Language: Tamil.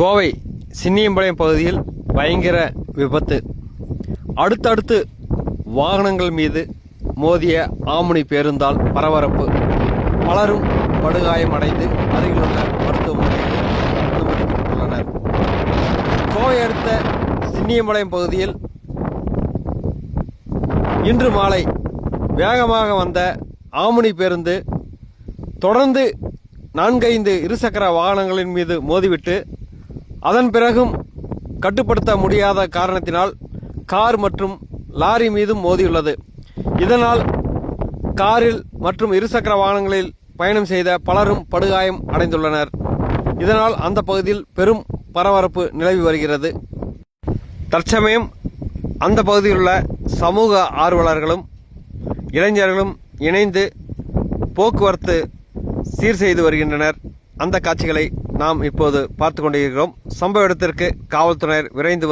கோவை சின்னியம்பாளையம் பகுதியில் பயங்கர விபத்து. அடுத்தடுத்து வாகனங்கள் மீது மோதிய ஆமுனி பேருந்தால் பரபரப்பு. பலரும் படுகாயமடைந்து அருகிலுள்ள மருத்துவமனையில் அனுமதிக்கப்பட்டுள்ளனர். கோவை அடுத்த சின்னியம்பாளையம் பகுதியில் இன்று மாலை வேகமாக வந்த ஆமுனி பேருந்து தொடர்ந்து நான்கைந்து இருசக்கர வாகனங்களின் மீது மோதிவிட்டு அதன் பிறகும் கட்டுப்படுத்த முடியாத காரணத்தினால் கார் மற்றும் லாரி மீதும் மோதியுள்ளது. இதனால் காரில் மற்றும் இருசக்கர வாகனங்களில் பயணம் செய்த பலரும் படுகாயம் அடைந்துள்ளனர். இதனால் அந்த பகுதியில் பெரும் பரபரப்பு நிலவி வருகிறது. தற்சமயம் அந்த பகுதியில் உள்ள சமூக ஆர்வலர்களும் இளைஞர்களும் இணைந்து போக்குவரத்து சீர் செய்து வருகின்றனர். அந்த காட்சிகளை நாம் இப்போது பார்த்து கொண்டிருக்கிறோம். சம்பவ இடத்திற்கு காவல்துறையினர் விரைந்து